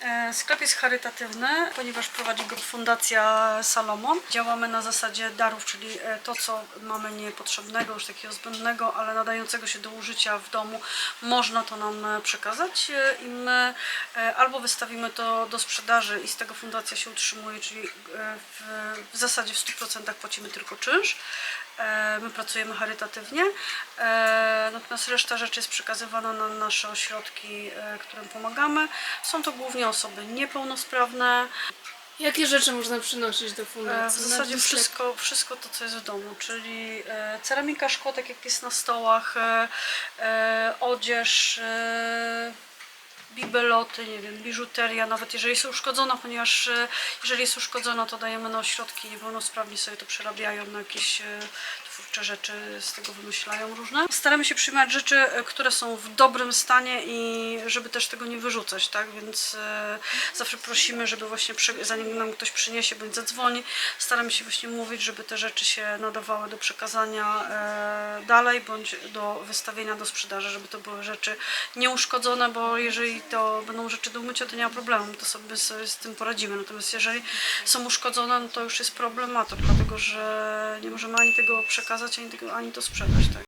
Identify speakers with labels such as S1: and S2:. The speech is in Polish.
S1: E, Sklep jest charytatywny, ponieważ prowadzi go Fundacja Salomon. Działamy na zasadzie darów, czyli e, to, co mamy niepotrzebnego, już takiego zbędnego, ale nadającego się do użycia w domu, można to nam e, przekazać i my albo wystawimy to do sprzedaży i z tego fundacja się utrzymuje, czyli w, w zasadzie w 100% płacimy tylko czynsz. My pracujemy charytatywnie, natomiast reszta rzeczy jest przekazywana na nasze ośrodki, którym pomagamy. Są to głównie osoby niepełnosprawne,
S2: Jakie rzeczy można przynosić do
S1: e, w
S2: fundacji?
S1: Zasadzie wszystko, wszystko to, co jest w domu, czyli e, ceramika, szkło, tak jak jest na stołach, e, odzież, bibeloty, nie wiem, biżuteria, nawet jeżeli jest uszkodzona, ponieważ e, jeżeli jest uszkodzona, to dajemy na ośrodki niepełnosprawni sobie to przerabiają na jakieś e, twórcze rzeczy, z tego wymyślają różne. Staramy się przyjmować rzeczy, e, które są w dobrym stanie i żeby też tego nie wyrzucać, tak, więc zawsze prosimy, żeby właśnie zanim nam ktoś przyniesie bądź zadzwoni, staramy się właśnie mówić, żeby te rzeczy się nadawały do przekazania dalej bądź do wystawienia do sprzedaży, żeby to były rzeczy nieuszkodzone, bo jeżeli to będą rzeczy do umycia, to nie ma problemu, to sobie, sobie z tym poradzimy. Natomiast jeżeli są uszkodzone, no to już jest problemator, dlatego że nie możemy ani tego przekazać, ani, tego, ani to sprzedać. Tak?